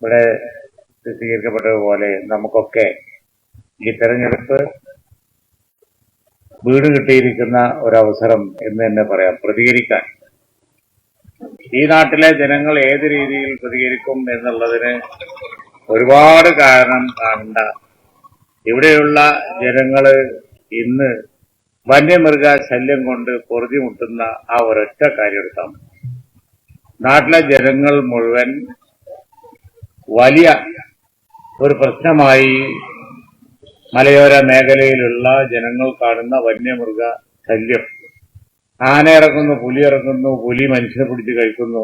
ഇവിടെ സ്ഥിരീകരിക്കപ്പെട്ടതുപോലെ നമുക്കൊക്കെ ഈ തെരഞ്ഞെടുപ്പ് വീട് കിട്ടിയിരിക്കുന്ന ഒരവസരം എന്ന് തന്നെ പറയാം പ്രതികരിക്കാൻ. ഈ നാട്ടിലെ ജനങ്ങൾ ഏത് രീതിയിൽ പ്രതികരിക്കും എന്നുള്ളതിന് ഒരുപാട് കാരണം കാണണ്ട. ഇവിടെയുള്ള ജനങ്ങൾ ഇന്ന് വന്യമൃഗ ശല്യം കൊണ്ട് പൊറുതിമുട്ടുന്ന ആ ഒരൊറ്റ കാര്യം എടുത്താൽ നാട്ടിലെ ജനങ്ങൾ മുഴുവൻ വലിയ ഒരു പ്രശ്നമായി മലയോര മേഖലയിലുള്ള ജനങ്ങൾ കാണുന്ന വന്യമൃഗ ശല്യം. ആന ഇറങ്ങുന്നു പുലി ഇറങ്ങുന്നു പുലി മനുഷ്യനെ പിടിച്ച് കഴിക്കുന്നു.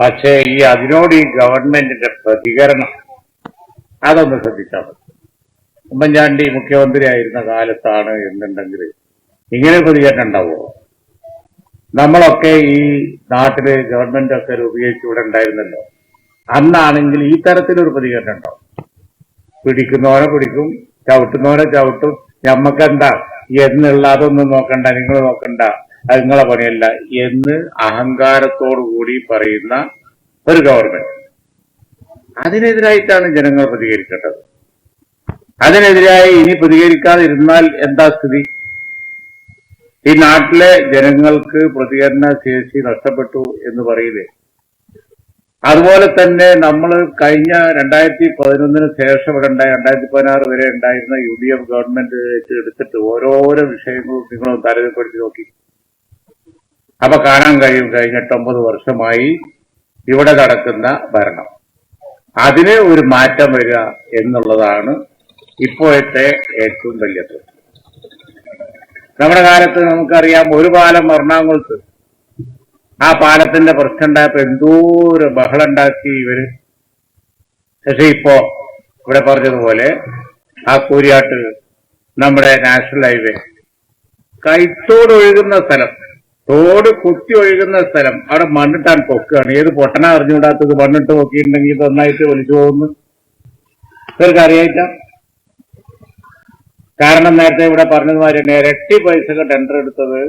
പക്ഷേ ഈ അതിനോട് ഈ ഗവൺമെന്റിന്റെ പ്രതികരണം അതൊന്ന് ശ്രദ്ധിച്ചാൽ മതി. ഉമ്മൻചാണ്ടി മുഖ്യമന്ത്രിയായിരുന്ന കാലത്താണ് എന്നുണ്ടെങ്കിൽ ഇങ്ങനെ പ്രതികരണം ഉണ്ടാവുമോ? നമ്മളൊക്കെ ഈ നാട്ടിൽ ഗവൺമെന്റ് ഒക്കെ രൂപീകരിച്ചു ഇവിടെ ഉണ്ടായിരുന്നല്ലോ. അന്നാണെങ്കിൽ ഈ തരത്തിലൊരു പ്രതികരണം ഉണ്ടാവും പിടിക്കുന്നവരെ പിടിക്കും ചവിട്ടുന്നവരെ ചവിട്ടും. ഞമ്മക്കെന്ത? എന്നുള്ള അതൊന്നും നോക്കണ്ട നിങ്ങൾ നോക്കണ്ട. നിങ്ങളെ പണിയല്ല. എന്ന് അഹങ്കാരത്തോടുകൂടി പറയുന്ന ഒരു ഗവൺമെന്റ് അതിനെതിരായിട്ടാണ് ജനങ്ങൾ പ്രതികരിക്കേണ്ടത്. അതിനെതിരായി ഇനി പ്രതികരിക്കാതിരുന്നാൽ എന്താ സ്ഥിതി? ഈ നാട്ടിലെ ജനങ്ങൾക്ക് പ്രതികരണ ശേഷി നഷ്ടപ്പെട്ടു എന്ന് പറയില്ലേ അതുപോലെ തന്നെ നമ്മൾ കഴിഞ്ഞ രണ്ടായിരത്തി പതിനൊന്നിന് ശേഷം ഉണ്ടായ രണ്ടായിരത്തി പതിനാറ് വരെ ഉണ്ടായിരുന്ന യു ഡി എഫ് ഗവൺമെന്റ് എടുത്തിട്ട് ഓരോരോ വിഷയങ്ങളും നിങ്ങളും താരതമ്യപ്പെടുത്തി നോക്കി. അപ്പൊ കാണാൻ കഴിയും കഴിഞ്ഞ എട്ടൊമ്പത് വർഷമായി ഇവിടെ നടക്കുന്ന ഭരണം. അതിന് ഒരു മാറ്റം വരിക എന്നുള്ളതാണ് ഇപ്പോഴത്തെ ഏറ്റവും വലിയ നമ്മുടെ കാലത്ത് നമുക്കറിയാം ഒരു കാലം എറണാകുളത്ത് ആ പാലത്തിന്റെ പ്രശ്നം ഉണ്ടായപ്പോ എന്തോ ഒരു ബഹളം ഉണ്ടാക്കി ഇവർ. പക്ഷെ ഇപ്പോ ഇവിടെ പറഞ്ഞതുപോലെ ആ കൂരിയാട്ട് നമ്മുടെ നാഷണൽ ഹൈവേ കൈത്തോട് ഒഴുകുന്ന സ്ഥലം തോട് കുത്തി ഒഴുകുന്ന സ്ഥലം അവിടെ മണ്ണിട്ടാൻ പൊക്കുകയാണ്. ഏത് പൊട്ടന അറിഞ്ഞുകൂടാത്തത്? മണ്ണിട്ട് പൊക്കിയിട്ടുണ്ടെങ്കിൽ ഇത് ഒന്നായിട്ട് വലിച്ചു പോകുന്നു. ഇവർക്ക് അറിയായില്ല കാരണം നേരത്തെ ഇവിടെ പറഞ്ഞതുമാതിരി തന്നെ ഇരട്ടി പൈസക്ക് ടെൻഡർ എടുത്തത്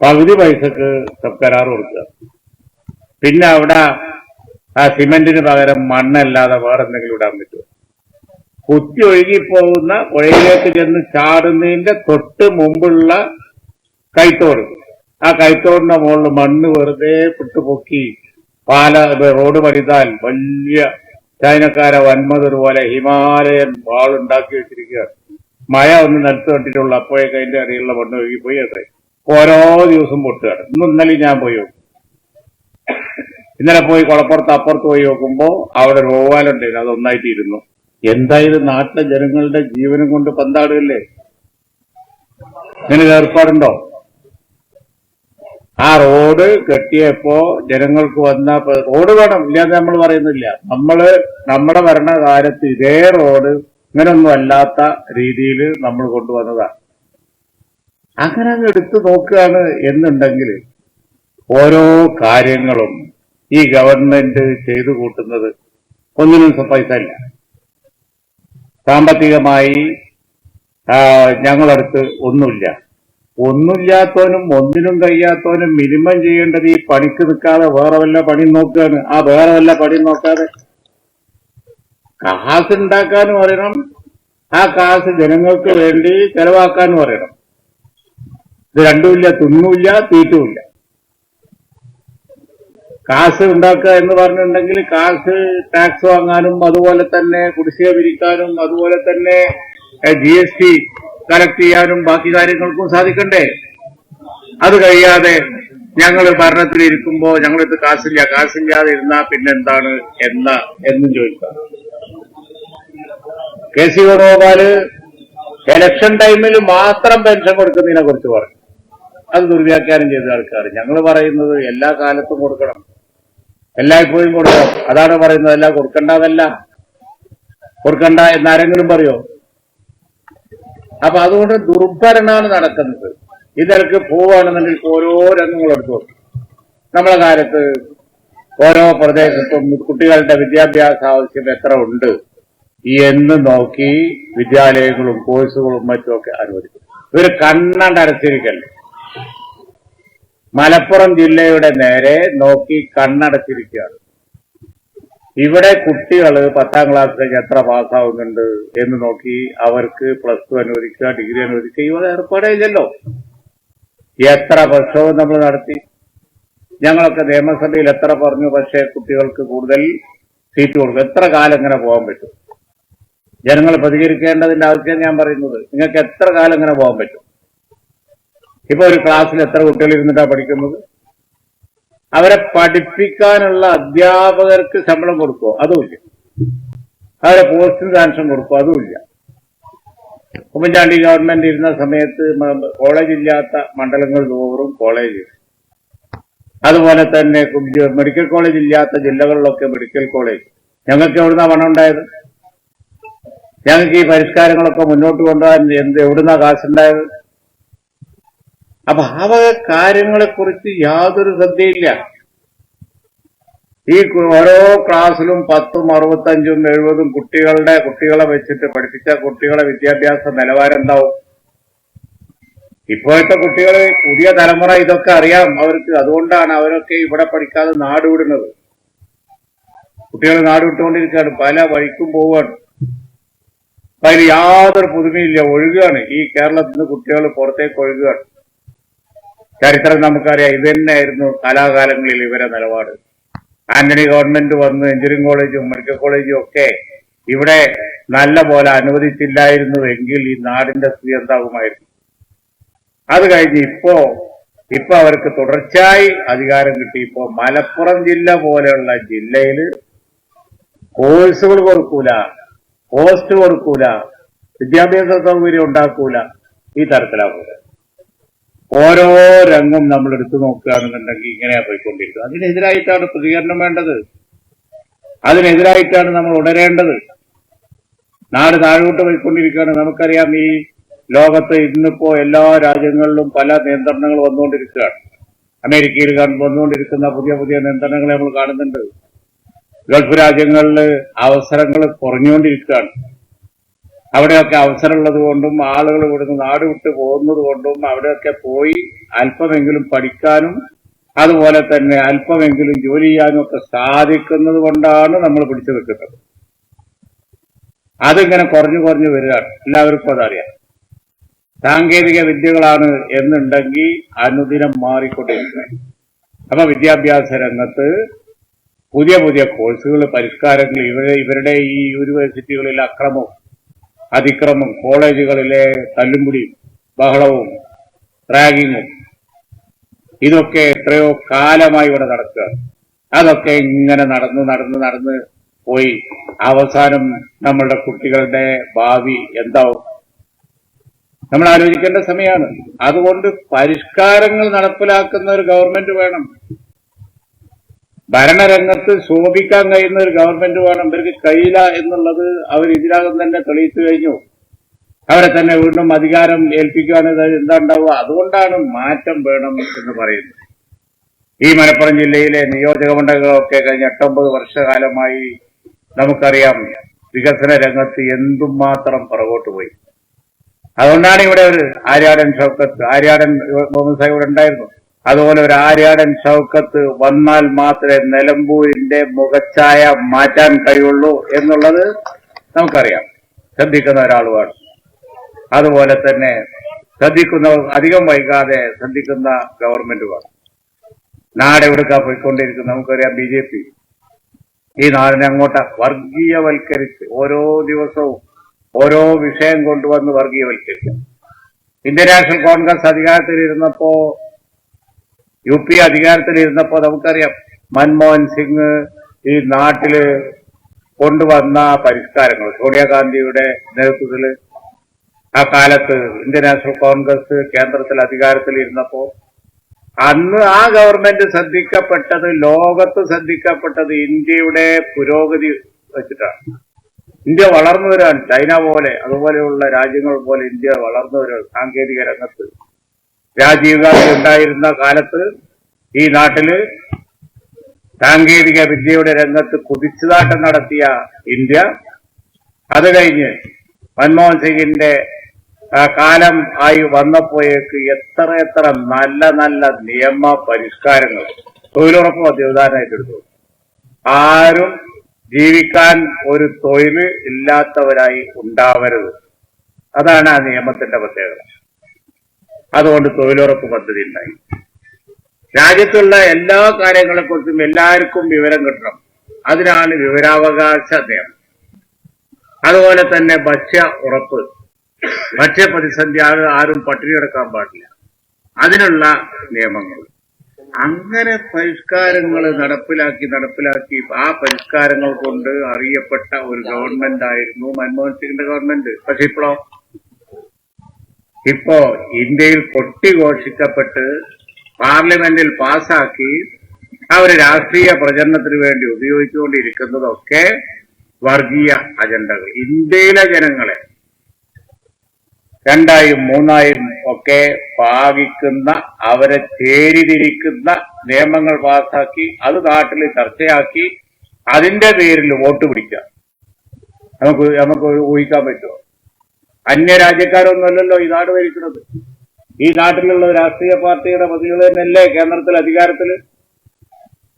പകുതി പൈസക്ക് സബ് കരാർ കൊടുക്കുക. പിന്നെ അവിടെ ആ സിമെന്റിന് പകരം മണ്ണല്ലാതെ വേറെ എന്തെങ്കിലും ഇടാൻ പറ്റുമോ? കുത്തി ഒഴുകിപ്പോകുന്ന പുഴയിലേക്ക് ചെന്ന് ചാടുന്നതിന്റെ തൊട്ട് മുമ്പുള്ള കൈത്തോട്. ആ കൈത്തോടിന്റെ മുകളിൽ മണ്ണ് വെറുതെ പിട്ടുപൊക്കി പാല റോഡ് പണിതാൽ വലിയ ചൈനക്കാര വന്മതർ പോലെ ഹിമാലയൻ വാളുണ്ടാക്കി വെച്ചിരിക്കുക മഴ ഒന്ന് നിലത്ത് കണ്ടിട്ടുള്ളൂ അപ്പോഴേക്ക് അതിന്റെ മണ്ണ് ഒഴുകിപ്പോയി അത്രേ. ഓരോ ദിവസം പൊട്ടുകയാണ് ഇന്ന് ഇന്നലെ ഞാൻ പോയി നോക്കും. ഇന്നലെ പോയി കുളപ്പുറത്ത് അപ്പുറത്ത് പോയി നോക്കുമ്പോ അവിടെ റോവാലുണ്ടായിരുന്നു അത് ഒന്നായിട്ട് ഇരുന്നു എന്തായാലും നാട്ടിലെ ജനങ്ങളുടെ ജീവനും കൊണ്ട് പന്താടുകല്ലേ ഇങ്ങനെ ഏർപ്പാടുണ്ടോ? ആ റോഡ് കെട്ടിയപ്പോ ജനങ്ങൾക്ക് വന്ന റോഡ് വേണം. ഇല്ലാതെ നമ്മൾ പറയുന്നില്ല. നമ്മൾ നമ്മുടെ ഭരണകാലത്ത് ഇതേ റോഡ് ഇങ്ങനൊന്നും അല്ലാത്ത രീതിയിൽ നമ്മൾ കൊണ്ടുവന്നതാണ് അങ്ങനെ അങ്ങ് എടുത്തു നോക്കുകയാണ് എന്നുണ്ടെങ്കിൽ ഓരോ കാര്യങ്ങളും ഈ ഗവൺമെന്റ് ചെയ്തു കൂട്ടുന്നത് ഒന്നിനും പൈസ ഇല്ല സാമ്പത്തികമായി ഞങ്ങളടുത്ത് ഒന്നുമില്ല. ഒന്നുമില്ലാത്തവനും ഒന്നിനും കഴിയാത്തവനും മിനിമം ചെയ്യേണ്ടത് ഈ പണിക്ക് നിൽക്കാതെ വേറെ വല്ല പണി നോക്കുകയാണ് ആ വേറെ വല്ല പണി നോക്കാതെ കാശ് ഉണ്ടാക്കാനും അറിയണം. ആ കാശ് ജനങ്ങൾക്ക് വേണ്ടി ചെലവാക്കാനും അറിയണം. ഇത് രണ്ടുമില്ല തിന്നുമില്ല തീറ്റുമില്ല കാശ് ഉണ്ടാക്കുക എന്ന് പറഞ്ഞിട്ടുണ്ടെങ്കിൽ കാശ് ടാക്സ് വാങ്ങാനും അതുപോലെ തന്നെ കുടിശ്ശിക പിരിക്കാനും അതുപോലെ തന്നെ ജി എസ് ടി കളക്ട് ചെയ്യാനും ബാക്കി കാര്യങ്ങൾക്കും സാധിക്കണ്ടേ? അത് കഴിയാതെ ഞങ്ങൾ ഭരണത്തിൽ ഇരിക്കുമ്പോൾ ഞങ്ങളിത് കാശില്ല കാശില്ലാതെ ഇരുന്നാ പിന്നെന്താണ് എന്ന എന്നും ചോദിക്കാം. കെ സി വേണുഗോപാൽ ഇലക്ഷൻ ടൈമിൽ മാത്രം പെൻഷൻ കൊടുക്കുന്നതിനെ കുറിച്ച് പറഞ്ഞു അത് ദുർവ്യാഖ്യാനം ചെയ്ത ആൾക്കാർ ഞങ്ങൾ പറയുന്നത് എല്ലാ കാലത്തും കൊടുക്കണം. എല്ലായ്പ്പോഴും കൊടുക്കണം. അതാണ് പറയുന്നത്. എല്ലാം കൊടുക്കണ്ടതല്ല കൊടുക്കണ്ട എന്നാരെങ്കിലും പറയോ? അപ്പൊ അതുകൊണ്ട് ദുർഭരണമാണ് നടക്കുന്നത്. ഇതിലേക്ക് പോവുകയാണെന്നുണ്ടെങ്കിൽ ഓരോ രംഗങ്ങൾ എടുത്തു. നമ്മളെ കാലത്ത് ഓരോ പ്രദേശത്തും കുട്ടികളുടെ വിദ്യാഭ്യാസ ആവശ്യം എത്ര ഉണ്ട് എന്ന് നോക്കി വിദ്യാലയങ്ങളും കോഴ്സുകളും മറ്റുമൊക്കെ അനുവദിക്കും. ഇവർ കണ്ണടച്ചിരിക്കല്ലേ മലപ്പുറം ജില്ലയുടെ നേരെ നോക്കി കണ്ണടച്ചിരിക്കുകയാണ്. ഇവിടെ കുട്ടികൾ പത്താം ക്ലാസ്സിലേക്ക് എത്ര പാസ്സാവുന്നുണ്ട് എന്ന് നോക്കി അവർക്ക് പ്ലസ് ടു അനുവദിക്കുക ഡിഗ്രി അനുവദിക്കുക ഇവിടെ ഏർപ്പാടേ ഇല്ലല്ലോ എത്ര പ്രക്ഷോഭം നമ്മൾ നടത്തി? ഞങ്ങളൊക്കെ നിയമസഭയിൽ എത്ര പറഞ്ഞു പക്ഷേ കുട്ടികൾക്ക് കൂടുതൽ സീറ്റ് കൊടുക്കും. എത്ര കാലം ഇങ്ങനെ പോകാൻ പറ്റും? ജനങ്ങൾ പ്രതികരിക്കേണ്ടതിന്റെ ആവശ്യം ഞാൻ പറയുന്നത് നിങ്ങൾക്ക് എത്ര കാലം ഇങ്ങനെ പോകാൻ പറ്റും? ഇപ്പൊ ഒരു ക്ലാസ്സിൽ എത്ര കുട്ടികൾ ഇരുന്നിട്ടാ പഠിക്കുന്നത്? അവരെ പഠിപ്പിക്കാനുള്ള അധ്യാപകർക്ക് ശമ്പളം കൊടുക്കുമോ അതുമില്ല. അവരെ പോസ്റ്റിന് സാങ്ഷൻ കൊടുക്കുമോ അതുമില്ല. ഉമ്മൻചാണ്ടി ഗവൺമെന്റ് ഇരുന്ന സമയത്ത് കോളേജ് ഇല്ലാത്ത മണ്ഡലങ്ങൾ തോറും കോളേജ് അതുപോലെ തന്നെ മെഡിക്കൽ കോളേജ് ഇല്ലാത്ത ജില്ലകളിലൊക്കെ മെഡിക്കൽ കോളേജ് ഞങ്ങൾക്ക് എവിടുന്നാ പണം ഉണ്ടായത്? ഞങ്ങൾക്ക് ഈ പരിഷ്കാരങ്ങളൊക്കെ മുന്നോട്ട് കൊണ്ടുപോകാൻ എന്ത് എവിടുന്നാ കാശുണ്ടായത്? അപ്പൊ ആ വക കാര്യങ്ങളെ കുറിച്ച് യാതൊരു ശ്രദ്ധയില്ല. ഈ ഓരോ ക്ലാസ്സിലും പത്തും അറുപത്തഞ്ചും എഴുപതും കുട്ടികളുടെ കുട്ടികളെ വെച്ചിട്ട് പഠിപ്പിച്ച കുട്ടികളെ വിദ്യാഭ്യാസ നിലവാരം എന്താവും ഇപ്പോഴത്തെ കുട്ടികൾ പുതിയ തലമുറ ഇതൊക്കെ അറിയാം. അവർക്ക് അതുകൊണ്ടാണ് അവരൊക്കെ ഇവിടെ പഠിക്കാതെ നാട് വിടുന്നത്. കുട്ടികൾ നാട് വിട്ടുകൊണ്ടിരിക്കുകയാണ്. പല വഴിക്കും പോവുകയാണ്. അതിൽ യാതൊരു പുതുമയില്ല ഒഴുകുകയാണ്. ഈ കേരളത്തിൽ നിന്ന് കുട്ടികൾ പുറത്തേക്ക് ഒഴുകുകയാണ്. ചരിത്രം നമുക്കറിയാം. ഇത് തന്നെയായിരുന്നു കലാകാലങ്ങളിൽ ഇവരെ നിലപാട്. ആന്റണി ഗവൺമെന്റ് വന്ന് എഞ്ചിനീയറിംഗ് കോളേജും മെഡിക്കൽ കോളേജും ഒക്കെ ഇവിടെ നല്ല പോലെ അനുവദിച്ചില്ലായിരുന്നുവെങ്കിൽ ഈ നാടിന്റെ സ്ഥിതി എന്താകുമായിരുന്നു? അത് കഴിഞ്ഞ് ഇപ്പോ ഇപ്പൊ അവർക്ക് തുടർച്ചയായി അധികാരം കിട്ടി. ഇപ്പോ മലപ്പുറം ജില്ല പോലെയുള്ള ജില്ലയിൽ കോഴ്സുകൾ കൊടുക്കൂല പോസ്റ്റ് കൊടുക്കൂല വിദ്യാഭ്യാസ സൗകര്യം ഉണ്ടാക്കൂല ഈ തരത്തിലാകൂല ഓരോ രംഗം നമ്മൾ എടുത്തു നോക്കുകയാണെന്നുണ്ടെങ്കിൽ ഇങ്ങനെയാ പോയിക്കൊണ്ടിരിക്കുന്നത്. അതിനെതിരായിട്ടാണ് പ്രതികരണം വേണ്ടത്. അതിനെതിരായിട്ടാണ് നമ്മൾ ഉണരേണ്ടത്. നാട് താഴോട്ട് പോയിക്കൊണ്ടിരിക്കുകയാണ്. നമുക്കറിയാം ഈ ലോകത്ത് ഇന്നിപ്പോ എല്ലാ രാജ്യങ്ങളിലും പല നിയന്ത്രണങ്ങൾ വന്നുകൊണ്ടിരിക്കുകയാണ്. അമേരിക്കയിൽ കാണ- വന്നുകൊണ്ടിരിക്കുന്ന പുതിയ പുതിയ നിയന്ത്രണങ്ങളെ നമ്മൾ കാണുന്നുണ്ട്. ഗൾഫ് രാജ്യങ്ങളിൽ അവസരങ്ങൾ കുറഞ്ഞുകൊണ്ടിരിക്കുകയാണ്. അവിടെയൊക്കെ അവസരമുള്ളത് കൊണ്ടും ആളുകൾ ഇവിടുന്ന് നാട് വിട്ട് പോകുന്നത് കൊണ്ടും അവിടെയൊക്കെ പോയി അല്പമെങ്കിലും പഠിക്കാനും അതുപോലെ തന്നെ അല്പമെങ്കിലും ജോലി ചെയ്യാനും ഒക്കെ സാധിക്കുന്നത് കൊണ്ടാണ് നമ്മൾ പിടിച്ചു നിൽക്കുന്നത്. അതിങ്ങനെ കുറഞ്ഞു കുറഞ്ഞു വരികയാണ്. എല്ലാവർക്കും അതറിയാം. സാങ്കേതിക വിദ്യകളാണ് എന്നുണ്ടെങ്കിൽ അനുദിനം മാറിക്കൊണ്ടിരിക്കുന്നത്. അപ്പൊ വിദ്യാഭ്യാസ രംഗത്ത് പുതിയ പുതിയ കോഴ്സുകൾ പരിഷ്കാരങ്ങൾ ഇവരെ ഇവരുടെ ഈ യൂണിവേഴ്സിറ്റികളിൽ അക്രമവും അതിക്രമം കോളേജുകളിലെ തല്ലുമുടിയും ബഹളവും റാഗിങ്ങും. ഇതൊക്കെ എത്രയോ കാലമായി ഇവിടെ നടക്കുക. അതൊക്കെ ഇങ്ങനെ നടന്ന് നടന്ന് നടന്ന് പോയി. അവസാനം നമ്മളുടെ കുട്ടികളുടെ ഭാവി എന്താവും? നമ്മൾ ആലോചിക്കേണ്ട സമയമാണ്. അതുകൊണ്ട് പരിഷ്കാരങ്ങൾ നടപ്പിലാക്കുന്ന ഒരു ഗവൺമെന്റ് വേണം. ഭരണരംഗത്ത് ശോഭിക്കാൻ കഴിയുന്ന ഒരു ഗവൺമെന്റ് വേണം ഇവർക്ക് കഴിയില്ല എന്നുള്ളത് അവർ ഇതിനകം തന്നെ തെളിയിച്ചു കഴിഞ്ഞു. അവരെ തന്നെ വീണ്ടും അധികാരം ഏൽപ്പിക്കുകയാണ് എന്താണ്ടാവുക? അതുകൊണ്ടാണ് മാറ്റം വേണം എന്ന് പറയുന്നത്. ഈ മലപ്പുറം ജില്ലയിലെ നിയോജക മണ്ഡലങ്ങളൊക്കെ കഴിഞ്ഞ എട്ടൊമ്പത് വർഷകാലമായി നമുക്കറിയാം വികസന രംഗത്ത് എന്തുമാത്രം പുറകോട്ട് പോയി. അതുകൊണ്ടാണ് ഇവിടെ ഒരു ആര്യാടൻ ഷൗക്കത്ത് ആര്യാടൻ മുഹമ്മദ് സാഹിബ് ഇവിടെ ഉണ്ടായിരുന്നു. അതുപോലെ ഒരു ആര്യാടൻ ഷൗക്കത്ത് വന്നാൽ മാത്രമേ നിലമ്പൂരിന്റെ മുഖച്ഛായ മാറ്റാൻ കഴിയുള്ളൂ എന്നുള്ളത് നമുക്കറിയാം. ശ്രദ്ധിക്കുന്ന ഒരാളുമാണ്. അതുപോലെ തന്നെ ശ്രദ്ധിക്കുന്ന അധികം വൈകാതെ ശ്രദ്ധിക്കുന്ന ഗവൺമെന്റുമാണ്. നാട് എവിടുക്കാ പോയിക്കൊണ്ടിരിക്കുന്നത് നമുക്കറിയാം ബി ജെ പി. ഈ നാടിനെ അങ്ങോട്ട് വർഗീയവൽക്കരിച്ച് ഓരോ ദിവസവും ഓരോ വിഷയം കൊണ്ടുവന്ന് വർഗീയവൽക്കരിക്കും ഇന്ത്യൻ നാഷണൽ കോൺഗ്രസ് അധികാരത്തിലിരുന്നപ്പോ യു പി അധികാരത്തിലിരുന്നപ്പോ നമുക്കറിയാം മൻമോഹൻ സിംഗ് ഈ നാട്ടിൽ കൊണ്ടുവന്ന പരിഷ്കാരങ്ങൾ. സോണിയാഗാന്ധിയുടെ നേതൃത്വത്തിൽ ആ കാലത്ത് ഇന്ത്യൻ നാഷണൽ കോൺഗ്രസ് കേന്ദ്രത്തിൽ അധികാരത്തിൽ ഇരുന്നപ്പോ അന്ന് ആ ഗവൺമെന്റ് ശ്രദ്ധിക്കപ്പെട്ടത് ലോകത്ത് ശ്രദ്ധിക്കപ്പെട്ടത് ഇന്ത്യയുടെ പുരോഗതി വെച്ചിട്ടാണ്. ഇന്ത്യ വളർന്നു വരാൻ ചൈന പോലെ അതുപോലെയുള്ള രാജ്യങ്ങൾ പോലെ ഇന്ത്യ വളർന്നു വരാൻ സാങ്കേതിക രംഗത്ത് രാജീവ് ഗാന്ധി ഉണ്ടായിരുന്ന കാലത്ത് ഈ നാട്ടിൽ സാങ്കേതിക വിദ്യയുടെ രംഗത്ത് കുതിച്ചുതാട്ടം നടത്തിയ ഇന്ത്യ അത് കഴിഞ്ഞ് മൻമോഹൻ സിംഗിന്റെ കാലം ആയി വന്നപ്പോയേക്ക് എത്ര എത്ര നല്ല നല്ല നിയമ പരിഷ്കാരങ്ങൾ. തൊഴിലുറപ്പ് ഉദാഹരണമായിട്ട് ആരും ജീവിക്കാൻ ഒരു തൊഴിൽ ഇല്ലാത്തവരായി ഉണ്ടാവരുത്. അതാണ് ആ നിയമത്തിന്റെ പ്രത്യേകത. അതുകൊണ്ട് തൊഴിലുറപ്പ് പദ്ധതി ഉണ്ടായി. രാജ്യത്തുള്ള എല്ലാ കാര്യങ്ങളെക്കുറിച്ചും എല്ലാവർക്കും വിവരം കിട്ടണം. അതിനാണ് വിവരാവകാശ നിയമം. അതുപോലെ തന്നെ ഭക്ഷ്യ ഉറപ്പ്. ഭക്ഷ്യ പ്രതിസന്ധി ആരും ആരും പട്ടിണി കിടക്കാൻ പാടില്ല. അതിനുള്ള നിയമങ്ങൾ. അങ്ങനെ പരിഷ്കാരങ്ങൾ നടപ്പിലാക്കി നടപ്പിലാക്കി ആ പരിഷ്കാരങ്ങൾ കൊണ്ട് അറിയപ്പെട്ട ഒരു ഗവൺമെന്റ് ആയിരുന്നു മൻമോഹൻ സിംഗിന്റെ ഗവൺമെന്റ്. പക്ഷെ ഇപ്പോഴോ ഇപ്പോ ഇന്ത്യയിൽ കൊട്ടിഘോഷിക്കപ്പെട്ട് പാർലമെന്റിൽ പാസാക്കി അവർ രാഷ്ട്രീയ പ്രചരണത്തിന് വേണ്ടി ഉപയോഗിച്ചുകൊണ്ടിരിക്കുന്നതൊക്കെ വർഗീയ അജണ്ടകൾ. ഇന്ത്യയിലെ ജനങ്ങളെ രണ്ടായും മൂന്നായും ഒക്കെ ഭാഗിക്കുന്ന അവരെ ചേരിതിരിക്കുന്ന നിയമങ്ങൾ പാസാക്കി അത് നാട്ടിൽ ചർച്ചയാക്കി അതിന്റെ പേരിൽ വോട്ട് പിടിക്കുക നമുക്ക് നമുക്ക് ഊഹിക്കാൻ പറ്റുമോ? അന്യ രാജ്യക്കാരൊന്നുമല്ലല്ലോ ഈ നാട് ഭരിക്കുന്നത്. ഈ നാട്ടിലുള്ള രാഷ്ട്രീയ പാർട്ടിയുടെ പ്രതികൾ തന്നെയല്ലേ കേന്ദ്രത്തിൽ അധികാരത്തിൽ?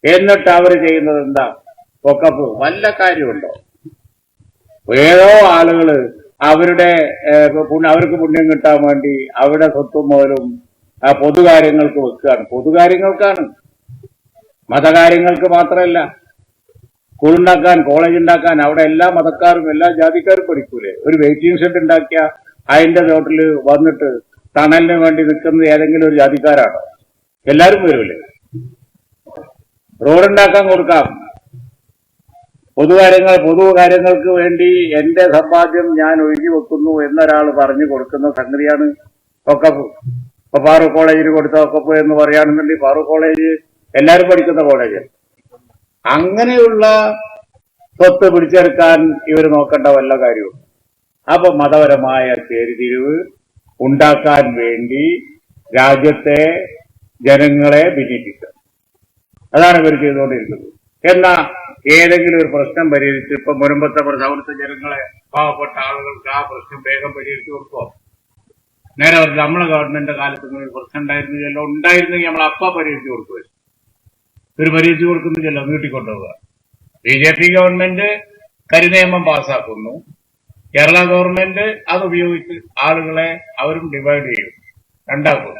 എന്നിട്ട് അവർ ചെയ്യുന്നത് എന്താ? ഒക്കപ്പ് വല്ല കാര്യമുണ്ടോ? ഏതോ ആളുകൾ അവരുടെ അവർക്ക് പുണ്യം കിട്ടാൻ വേണ്ടി അവരുടെ സ്വത്തും മുതലും പൊതുകാര്യങ്ങൾക്ക് വെക്കുകയാണ്. പൊതുകാര്യങ്ങൾക്കാണ്. മതകാര്യങ്ങൾക്ക് മാത്രമല്ല. സ്കൂൾ ഉണ്ടാക്കാൻ കോളേജ് ഉണ്ടാക്കാൻ അവിടെ എല്ലാ മതക്കാരും എല്ലാ ജാതിക്കാരും പഠിക്കൂലേ? ഒരു വെയിറ്റിംഗ് ഷെഡ് ഉണ്ടാക്കിയ അതിന്റെ തോട്ടിൽ വന്നിട്ട് തണലിന് വേണ്ടി നിൽക്കുന്നത് ഏതെങ്കിലും ഒരു ജാതിക്കാരാണോ? എല്ലാരും വരൂലേ? റോഡുണ്ടാക്കാൻ കൊടുക്കാം. പൊതുകാര്യങ്ങൾ പൊതു കാര്യങ്ങൾക്ക് വേണ്ടി എന്റെ സമ്പാദ്യം ഞാൻ ഒഴുകി വെക്കുന്നു എന്നൊരാൾ പറഞ്ഞു കൊടുക്കുന്ന സംഗതിയാണ് ഒക്കപ്പ് ഇപ്പൊ ഫാറൂഖ് കോളേജിന് കൊടുത്ത ഒക്കപ്പ് എന്ന് പറയുകയാണെന്നുണ്ടെങ്കിൽ ഫാറൂഖ് കോളേജ് എല്ലാവരും പഠിക്കുന്ന കോളേജ്. അങ്ങനെയുള്ള സ്വത്ത് പിടിച്ചെടുക്കാൻ ഇവർ നോക്കേണ്ട വല്ല കാര്യവും. അപ്പൊ മതപരമായ ചേരിതിരിവ് ഉണ്ടാക്കാൻ വേണ്ടി രാജ്യത്തെ ജനങ്ങളെ ഭിന്നിപ്പിക്കുക. അതാണ് ഇവർ ചെയ്തുകൊണ്ടിരിക്കുന്നത്. എന്നാ ഏതെങ്കിലും ഒരു പ്രശ്നം പരിഹരിച്ച് ഇപ്പൊ പ്രശ്നം അവിടുത്തെ ജനങ്ങളെ പാവപ്പെട്ട ആളുകൾക്ക് ആ പ്രശ്നം വേഗം പരിഹരിച്ചു കൊടുക്കോ നേരെ നമ്മുടെ നമ്മളെ ഗവൺമെന്റ് കാലത്ത് പ്രശ്നം ഉണ്ടായിരുന്നില്ലല്ലോ ഉണ്ടായിരുന്നെങ്കിൽ നമ്മൾ അപ്പ പരിഹരിച്ചു കൊടുക്കുമായിരുന്നു. ഒരു മര്യാദ കൊടുക്കുന്നില്ലല്ലോ നീട്ടിക്കൊണ്ടുപോവുക. ബി ജെ പി ഗവൺമെന്റ് കരിനിയമം പാസ്സാക്കുന്നു. കേരള ഗവൺമെന്റ് അത് ഉപയോഗിച്ച് ആളുകളെ അവരും ഡിവൈഡ് ചെയ്യും. രണ്ടാക്കും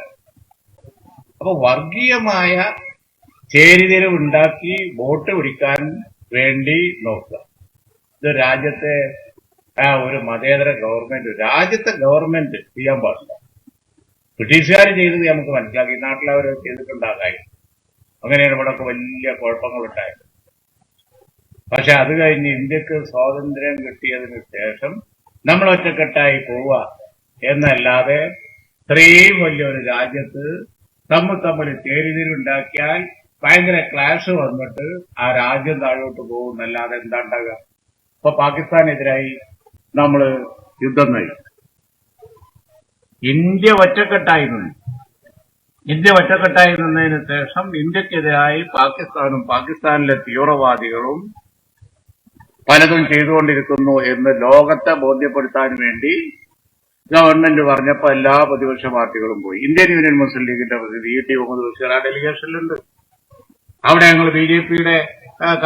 അപ്പൊ വർഗീയമായ ചേരിതിരവ് ഉണ്ടാക്കി വോട്ട് പിടിക്കാൻ വേണ്ടി നോക്കുക. ഇത് രാജ്യത്തെ ഒരു മതേതര ഗവൺമെന്റ് രാജ്യത്തെ ഗവൺമെന്റ് ചെയ്യാൻ പാടില്ല. ബ്രിട്ടീഷുകാർ ചെയ്തത് നമുക്ക് മനസ്സിലാക്കി. നാട്ടിൽ അവർ ചെയ്തിട്ടുണ്ടാകായി അങ്ങനെയാണ് ഇവിടെയൊക്കെ വലിയ കുഴപ്പങ്ങളുണ്ടായത്. പക്ഷെ അത് കഴിഞ്ഞ് ഇന്ത്യയ്ക്ക് സ്വാതന്ത്ര്യം കിട്ടിയതിന് ശേഷം നമ്മൾ ഒറ്റക്കെട്ടായി പോവുക എന്നല്ലാതെ ഇത്രയും വലിയൊരു രാജ്യത്ത് തമ്മിൽ തമ്മിൽ ചേരിതിരുണ്ടാക്കിയാൽ ഭയങ്കര ക്ലാഷ് വന്നിട്ട് ആ രാജ്യം താഴോട്ട് പോകും എന്നല്ലാതെ എന്താ ഇപ്പൊ പാകിസ്ഥാനെതിരായി നമ്മൾ യുദ്ധം നയിക്കും ഇന്ത്യ ഒറ്റക്കെട്ടായി നിന്നു. ഇന്ത്യ ഒറ്റക്കെട്ടായി നിന്നതിന് ശേഷം ഇന്ത്യക്കെതിരായി പാകിസ്ഥാനും പാകിസ്ഥാനിലെ തീവ്രവാദികളും പലതും ചെയ്തുകൊണ്ടിരിക്കുന്നു എന്ന് ലോകത്തെ ബോധ്യപ്പെടുത്താൻ വേണ്ടി ഗവൺമെന്റ് പറഞ്ഞപ്പോൾ എല്ലാ പ്രതിപക്ഷ പാർട്ടികളും പോയി. ഇന്ത്യൻ യൂണിയൻ മുസ്ലിം ലീഗിന്റെ പ്രതിനിധി ഇ ടി മുഹമ്മദ് ബഷീർ ആ ഡെലിഗേഷനിലുണ്ട്. അവിടെ ഞങ്ങൾ ബി ജെ പിയുടെ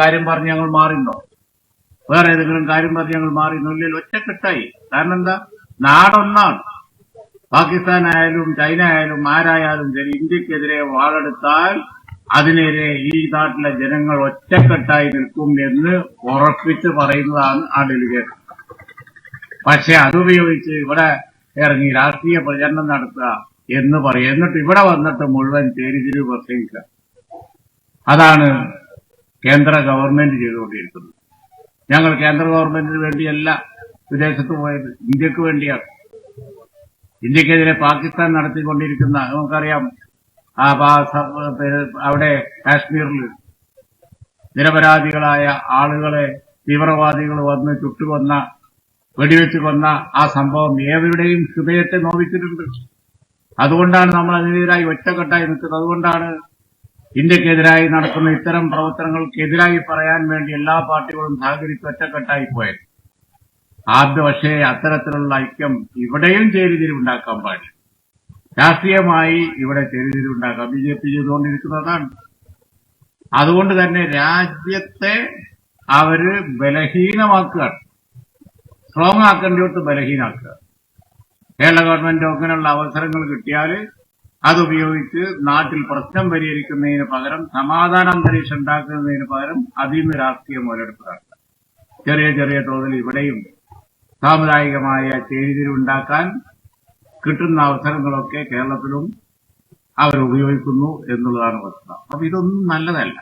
കാര്യം പറഞ്ഞ് ഞങ്ങൾ മാറിന്നോ? വേറെ ഏതെങ്കിലും കാര്യം പറഞ്ഞ് ഞങ്ങൾ മാറിന്നോ? ഇല്ലെങ്കിൽ ഒറ്റക്കെട്ടായി. കാരണം എന്താ? നാടൊന്നാണ്. പാകിസ്ഥാൻ ആയാലും ചൈന ആയാലും ആരായാലും ശരി ഇന്ത്യക്കെതിരെ വാളെടുത്താൽ അതിനെതിരെ ഈ നാട്ടിലെ ജനങ്ങൾ ഒറ്റക്കെട്ടായി നിൽക്കും എന്ന് ഉറപ്പിച്ച് പറയുന്നതാണ് ആ ഡെലിഗേഷൻ. പക്ഷെ അതുപയോഗിച്ച് ഇവിടെ ഇറങ്ങി രാഷ്ട്രീയ പ്രചരണം നടത്തുക എന്ന് പറയും. എന്നിട്ട് ഇവിടെ വന്നിട്ട് മുഴുവൻ ചേരിതിരിവ് പ്രസംഗിക്കുക. അതാണ് കേന്ദ്ര ഗവൺമെന്റ് ചെയ്തുകൊണ്ടിരിക്കുന്നത്. ഞങ്ങൾ കേന്ദ്ര ഗവൺമെന്റിന് വേണ്ടിയല്ല വിദേശത്ത് പോയത് ഇന്ത്യയ്ക്ക് വേണ്ടിയാണ്. ഇന്ത്യക്കെതിരെ പാകിസ്ഥാൻ നടത്തിക്കൊണ്ടിരിക്കുന്ന നമുക്കറിയാം ആ അവിടെ കാശ്മീരിൽ നിരപരാധികളായ ആളുകളെ തീവ്രവാദികൾ വന്ന് ചുട്ടുകൊന്ന വെടിവെച്ച് കൊന്ന ആ സംഭവം ഏവരുടെയും ഹൃദയത്തെ നോവിച്ചിട്ടുണ്ട്. അതുകൊണ്ടാണ് നമ്മൾ അതിനെതിരായി ഒറ്റക്കെട്ടായി നിൽക്കുന്നത്. അതുകൊണ്ടാണ് ഇന്ത്യക്കെതിരായി നടക്കുന്ന ഇത്തരം പ്രവർത്തനങ്ങൾക്കെതിരായി പറയാൻ വേണ്ടി എല്ലാ പാർട്ടികളും സഹകരിച്ച് ഒറ്റക്കെട്ടായി പോയത്. ആദ്യ പക്ഷേ അത്തരത്തിലുള്ള ഐക്യം ഇവിടെയും ചേരിതിരിവുണ്ടാക്കാൻ പാടില്ല. രാഷ്ട്രീയമായി ഇവിടെ ചേരിതിരിവുണ്ടാക്കാം. ബി ജെ പി ചെയ്തുകൊണ്ടിരിക്കുന്നതാണ്. അതുകൊണ്ട് തന്നെ രാജ്യത്തെ അവർ ബലഹീനമാക്കുകയാണ്. സ്ട്രോങ് ആക്കേണ്ടിടത്ത് ബലഹീനാക്കുക. കേരള ഗവൺമെന്റ് അങ്ങനെയുള്ള അവസരങ്ങൾ കിട്ടിയാൽ അതുപയോഗിച്ച് നാട്ടിൽ പ്രശ്നം പരിഹരിക്കുന്നതിന് പകരം സമാധാന അന്തരീക്ഷം ഉണ്ടാക്കുന്നതിന് പകരം അതിൽ നിന്ന് രാഷ്ട്രീയ മുതലെടുപ്പ് നടത്തുക ചെറിയ ചെറിയ തോതിൽ ഇവിടെയും സാമുദായികമായ ചേരിതിരിവുണ്ടാക്കാൻ കിട്ടുന്ന അവസരങ്ങളൊക്കെ കേരളത്തിലും അവർ ഉപയോഗിക്കുന്നു എന്നുള്ളതാണ് വസ്തുത അപ്പൊ ഇതൊന്നും നല്ലതല്ല.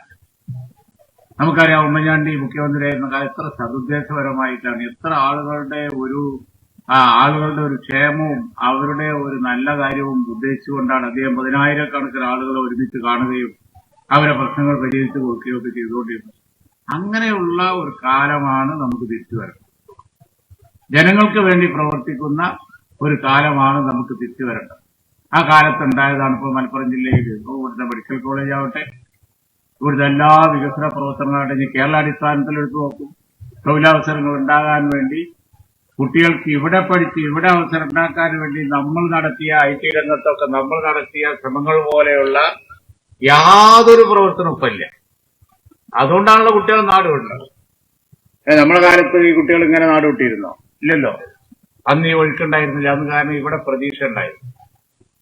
നമുക്കറിയാം ഉമ്മൻചാണ്ടി മുഖ്യമന്ത്രിയായിരുന്ന കാലം എത്ര സതുദ്ദേശപരമായിട്ടാണ് എത്ര ആളുകളുടെ ഒരു ആളുകളുടെ ഒരു ക്ഷേമവും അവരുടെ ഒരു നല്ല കാര്യവും ഉദ്ദേശിച്ചുകൊണ്ടാണ് അദ്ദേഹം പതിനായിരക്കണക്കിന് ആളുകളെ ഒരുമിച്ച് കാണുകയും അവരെ പ്രശ്നങ്ങൾ പരിഹരിച്ചു കൊടുക്കുകയും ഒക്കെ ചെയ്തുകൊണ്ടിരുന്നത്. അങ്ങനെയുള്ള ഒരു കാലമാണ് നമുക്ക് തിരിച്ചു വരുന്നത് ജനങ്ങൾക്ക് വേണ്ടി പ്രവർത്തിക്കുന്ന ഒരു കാലമാണ് നമുക്ക് തിരിച്ചു വരേണ്ടത്. ആ കാലത്തുണ്ടായതാണ് ഇപ്പോൾ മലപ്പുറം ജില്ലയിൽ? ഇവിടുത്തെ മെഡിക്കൽ കോളേജ് ആവട്ടെ ഇവിടുത്തെ എല്ലാ വികസന പ്രവർത്തനങ്ങളായിട്ട് ഇനി കേരള അടിസ്ഥാനത്തിൽ എടുത്തു നോക്കും. തൊഴിലവസരങ്ങൾ ഉണ്ടാകാൻ വേണ്ടി കുട്ടികൾക്ക് ഇവിടെ പഠിച്ച് ഇവിടെ അവസരം ഉണ്ടാക്കാൻ വേണ്ടി നമ്മൾ നടത്തിയ ഐ ടി രംഗത്തൊക്കെ നമ്മൾ നടത്തിയ ശ്രമങ്ങൾ പോലെയുള്ള യാതൊരു പ്രവർത്തനവും ഇല്ല. അതുകൊണ്ടാണല്ലോ കുട്ടികൾ നാട് വിടുന്നത്. നമ്മുടെ കാലത്ത് ഈ കുട്ടികൾ ഇങ്ങനെ നാട് വിട്ടിരുന്നോ? ഇല്ലല്ലോ. അന്ന് ഈ ഒഴുക്കുണ്ടായിരുന്നില്ല. അന്ന് കാരണം ഇവിടെ പ്രതീക്ഷ ഉണ്ടായിരുന്നു.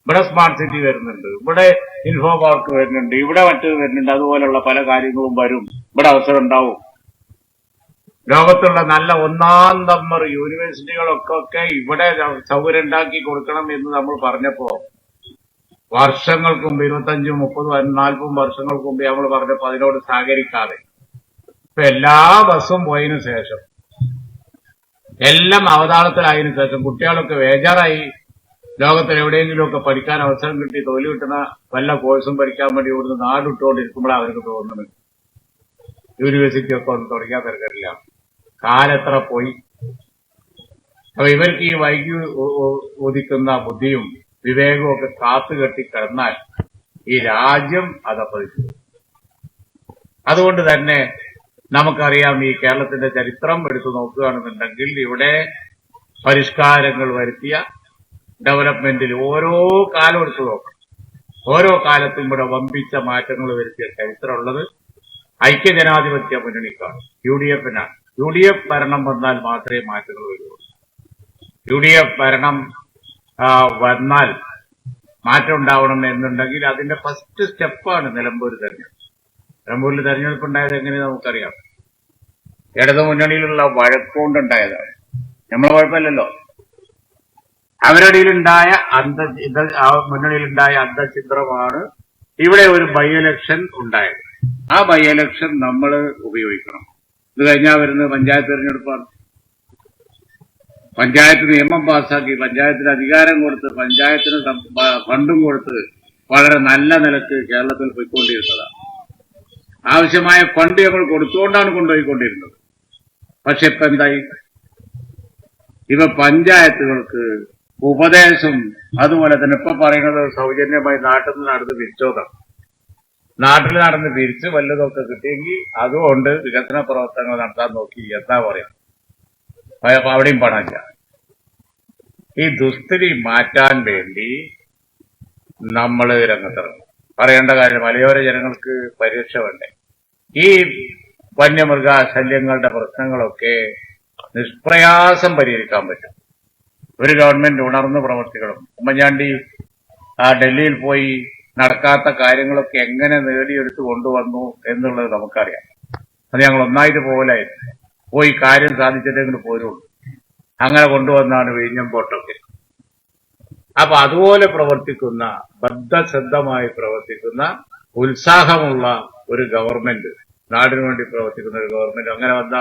ഇവിടെ സ്മാർട്ട് സിറ്റി വരുന്നുണ്ട്. ഇവിടെ ഇൻഫോ പാർക്ക് വരുന്നുണ്ട്. ഇവിടെ മറ്റത് വരുന്നുണ്ട്. അതുപോലുള്ള പല കാര്യങ്ങളും വരും. ഇവിടെ അവസരം ഉണ്ടാവും. ലോകത്തുള്ള നല്ല ഒന്നാം നമ്പർ യൂണിവേഴ്സിറ്റികളൊക്കെ ഇവിടെ സൗകര്യം ഉണ്ടാക്കി കൊടുക്കണം എന്ന് നമ്മൾ പറഞ്ഞപ്പോ വർഷങ്ങൾക്ക് മുമ്പ് ഇരുപത്തഞ്ചും മുപ്പതും നാൽപ്പതും വർഷങ്ങൾക്ക് മുമ്പ് നമ്മൾ പറഞ്ഞപ്പോ അതിനോട് സഹകരിക്കാതെ. ഇപ്പൊ എല്ലാ ബസ്സും പോയതിനു ശേഷം എല്ലാം അവതാളത്തിലായതിനു ശേഷം കുട്ടികളൊക്കെ വേജാറായി. ലോകത്തിൽ എവിടെയെങ്കിലുമൊക്കെ പഠിക്കാൻ അവസരം കിട്ടി തൊഴിൽ കിട്ടുന്ന വല്ല കോഴ്സും പഠിക്കാൻ വേണ്ടി ഇവിടുന്ന് നാടിട്ടുകൊണ്ടിരിക്കുമ്പോഴാണ് അവർക്ക് തോന്നുന്നത്. യൂണിവേഴ്സിറ്റി ഒക്കെ ഒന്നും തുടങ്ങിയാൽ തിരക്കില്ല കാലെത്ര പോയി. അപ്പൊ ഇവർക്ക് ഈ വൈകി ഉദിക്കുന്ന ബുദ്ധിയും വിവേകവും ഒക്കെ കാത്തുകെട്ടി കിടന്നാൽ ഈ രാജ്യം അതപ്പതിച്ചു. അതുകൊണ്ട് തന്നെ നമുക്കറിയാം ഈ കേരളത്തിന്റെ ചരിത്രം എടുത്തു നോക്കുകയാണെന്നുണ്ടെങ്കിൽ ഇവിടെ പരിഷ്കാരങ്ങൾ വരുത്തിയ ഡെവലപ്മെന്റിൽ ഓരോ കാലം എടുത്തു നോക്കണം. ഓരോ കാലത്തും ഇവിടെ വമ്പിച്ച മാറ്റങ്ങൾ വരുത്തിയ ചരിത്രമുള്ളത് ഐക്യജനാധിപത്യ മുന്നണിക്കാണ് യു ഡി എഫിനാണ് യു ഡി എഫ് ഭരണം വന്നാൽ മാത്രമേ മാറ്റങ്ങൾ വരുള്ളൂ. യു ഡി എഫ് ഭരണം വന്നാൽ മാറ്റം ഉണ്ടാവണം എന്നുണ്ടെങ്കിൽ അതിന്റെ ഫസ്റ്റ് സ്റ്റെപ്പാണ് നിലമ്പൂർ തെരഞ്ഞെടുപ്പ്. നിലമ്പൂരിൽ തെരഞ്ഞെടുപ്പ് ഉണ്ടായത് എങ്ങനെ നമുക്കറിയാം. ഇടതു മുന്നണിയിലുള്ള വഴക്കുകൊണ്ടുണ്ടായതാണ് നമ്മളെ കുഴപ്പമില്ലല്ലോ. അവരുടെയിലുണ്ടായ അന്ത മുന്നണിയിലുണ്ടായ അന്ധചിത്രമാണ് ഇവിടെ ഒരു ബൈ ഇലക്ഷൻ ഉണ്ടായത്. ആ ബൈ ഇലക്ഷൻ നമ്മൾ ഉപയോഗിക്കണം. ഇത് കഴിഞ്ഞാൽ വരുന്നത് പഞ്ചായത്ത് തെരഞ്ഞെടുപ്പാണ്. പഞ്ചായത്ത് നിയമം പാസ്സാക്കി പഞ്ചായത്തിന് അധികാരം കൊടുത്ത് പഞ്ചായത്തിന് ഫണ്ടും കൊടുത്ത് വളരെ നല്ല നിലയ്ക്ക് കേരളത്തിൽ പോയിക്കൊണ്ടിരുന്നതാണ്. ആവശ്യമായ ഫണ്ട് ഞങ്ങൾ കൊടുത്തുകൊണ്ടാണ് കൊണ്ടുപോയിക്കൊണ്ടിരുന്നത്. പക്ഷെ ഇപ്പൊ എന്തായി? ഇവ പഞ്ചായത്തുകൾക്ക് ഉപദേശം അതുപോലെ തന്നെ ഇപ്പൊ പറയുന്നത് സൗജന്യമായി നാട്ടിൽ നിന്ന് നടന്ന് പിരിച്ചോക്കാം നാട്ടിൽ നടന്ന് പിരിച്ച് വല്ലതൊക്കെ കിട്ടിയെങ്കിൽ അതുകൊണ്ട് വികസന പ്രവർത്തനങ്ങൾ നടത്താൻ നോക്കി എന്താ പറയാ? അവിടെയും പണമില്ല ഈ ദുസ്ഥിതി മാറ്റാൻ വേണ്ടി നമ്മൾ രംഗത്തിറങ്ങും. പറയേണ്ട കാര്യം മലയോര ജനങ്ങൾക്ക് പരിരക്ഷ വേണ്ടേ? ഈ വന്യമൃഗ ശല്യങ്ങളുടെ പ്രശ്നങ്ങളൊക്കെ നിഷ്പ്രയാസം പരിഹരിക്കാൻ പറ്റും. ഒരു ഗവൺമെന്റ് ഉണർന്ന് പ്രവർത്തിക്കണം ഉമ്മൻചാണ്ടി ആ ഡൽഹിയിൽ പോയി നടക്കാത്ത കാര്യങ്ങളൊക്കെ എങ്ങനെ നേടിയെടുത്ത് കൊണ്ടുവന്നു എന്നുള്ളത് നമുക്കറിയാം. അത് ഞങ്ങൾ ഒന്നായിട്ട് പോകലായിരുന്നു പോയി കാര്യം സാധിച്ചിട്ടെങ്കിൽ പോരുള്ളൂ. അങ്ങനെ കൊണ്ടുവന്നാണ് വിഴിഞ്ഞം പോട്ടൊക്കെ അപ്പൊ അതുപോലെ പ്രവർത്തിക്കുന്ന ബദ്ധശ്രദ്ധമായി പ്രവർത്തിക്കുന്ന ഉത്സാഹമുള്ള ഒരു ഗവൺമെന്റ് നാടിനു വേണ്ടി പ്രവർത്തിക്കുന്ന ഒരു ഗവൺമെന്റ് അങ്ങനെ വന്ന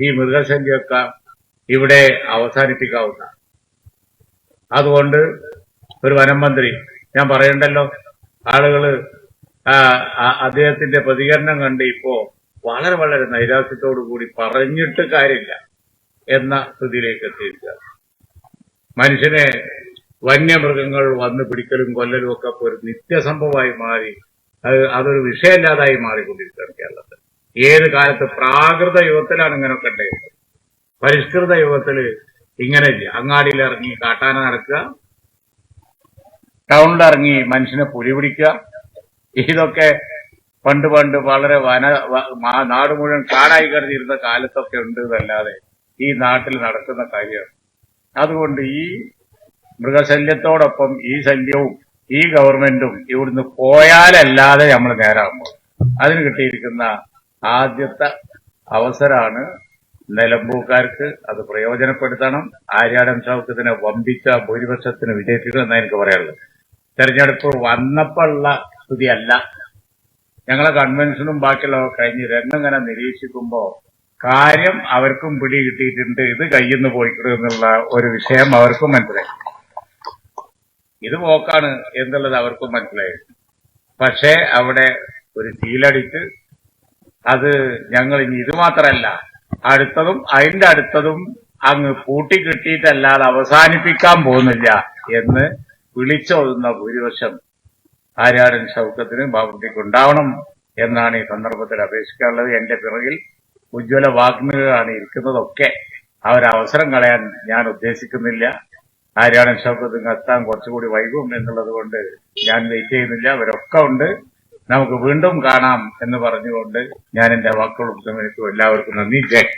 ഈ മൃഗസംഖ്യയൊക്കെ ഇവിടെ അവസാനിപ്പിക്കാവുന്ന. അതുകൊണ്ട് ഒരു വനം മന്ത്രി ഞാൻ പറയണ്ടല്ലോ ആളുകൾ അദ്ദേഹത്തിന്റെ പ്രതികരണം കണ്ട് ഇപ്പോ വളരെ വളരെ നൈരാശ്യത്തോടു കൂടി പറഞ്ഞിട്ട് കാര്യമില്ല എന്ന സ്ഥിതിയിലേക്ക് എത്തിയിരിക്കുക മനുഷ്യനെ വന്യമൃഗങ്ങൾ വന്ന് പിടിക്കലും കൊല്ലലും ഒക്കെ ഒരു നിത്യസംഭവമായി മാറി. അത് അതൊരു വിഷയമില്ലാതായി മാറിക്കൊണ്ടിരിക്കുകയാണ് കേരളത്തിൽ. ഏത് കാലത്ത് പ്രാകൃത യുഗത്തിലാണ് ഇങ്ങനെയൊക്കെ ഉണ്ടായിരുന്നത്? പരിഷ്കൃത യുഗത്തിൽ ഇങ്ങനെയില്ല അങ്ങാടിയിൽ ഇറങ്ങി കാട്ടാന നടക്കുക ടൗണിൽ ഇറങ്ങി മനുഷ്യനെ പുലി പിടിക്കുക. ഇതൊക്കെ പണ്ട് പണ്ട് വളരെ വന നാട് മുഴുവൻ കാടായി കരുതിയിരുന്ന കാലത്തൊക്കെ ഉണ്ട് എന്നല്ലാതെ ഈ നാട്ടിൽ നടക്കുന്ന കാര്യമാണ് അതുകൊണ്ട് ഈ മൃഗശല്യത്തോടൊപ്പം ഈ ശല്യവും ഈ ഗവൺമെന്റും ഇവിടുന്ന് പോയാലല്ലാതെ നമ്മൾ നേരാകുമ്പോൾ അതിന് കിട്ടിയിരിക്കുന്ന ആദ്യത്തെ അവസരമാണ് നിലമ്പൂക്കാർക്ക് അത് പ്രയോജനപ്പെടുത്തണം. ആര്യാടൻ ഷൗക്കത്തിനെ വമ്പിച്ച ഭൂരിപക്ഷത്തിന് വിജയിപ്പിക്കുമെന്നാണ് എനിക്ക് പറയാനുള്ളത്. തെരഞ്ഞെടുപ്പ് വന്നപ്പോഴുള്ള സ്ഥിതിയല്ല. ഞങ്ങളെ കൺവെൻഷനും ബാക്കിയുള്ളവർ കഴിഞ്ഞ് രംഗങ്ങനെ നിരീക്ഷിക്കുമ്പോൾ കാര്യം അവർക്കും പിടി കിട്ടിയിട്ടുണ്ട്. ഇത് കയ്യിൽ നിന്ന് പോയിക്കിടുന്നുള്ള ഒരു വിഷയം അവർക്കും മനസ്സിലായി. ഇത് പോക്കാണ് എന്നുള്ളത് അവർക്കും മനസ്സിലായി. പക്ഷേ അവിടെ ഒരു സീലടിച്ച് അത് ഞങ്ങൾ ഇനി ഇത് മാത്രമല്ല അടുത്തതും അതിന്റെ അടുത്തതും അങ്ങ് പൂട്ടി കിട്ടിയിട്ടല്ലാതെ അവസാനിപ്പിക്കാൻ പോകുന്നില്ല എന്ന് വിളിച്ചോതുന്ന ഭൂരിപക്ഷം ആര്യാടൻ ഷൗക്കത്തിന് ബാബുട്ടിക്ക് ഉണ്ടാവണം എന്നാണ് ഈ സന്ദർഭത്തിൽ അപേക്ഷിക്കാനുള്ളത്. എന്റെ പിറകിൽ ഉജ്ജ്വല വാഗ്മികളാണ് ഇരിക്കുന്നതൊക്കെ. അവരവസരം കളയാൻ ഞാൻ ഉദ്ദേശിക്കുന്നില്ല. ആര്യാടൻ ശബ്ദത്തിന് എത്താൻ കുറച്ചുകൂടി വൈകും എന്നുള്ളത് കൊണ്ട് ഞാൻ വെയിറ്റ് ചെയ്യുന്നില്ല. അവരൊക്കെ ഉണ്ട്. നമുക്ക് വീണ്ടും കാണാം എന്ന് പറഞ്ഞുകൊണ്ട് ഞാൻ എന്റെ വാക്കുകൾ എല്ലാവർക്കും നന്ദി. ജയ്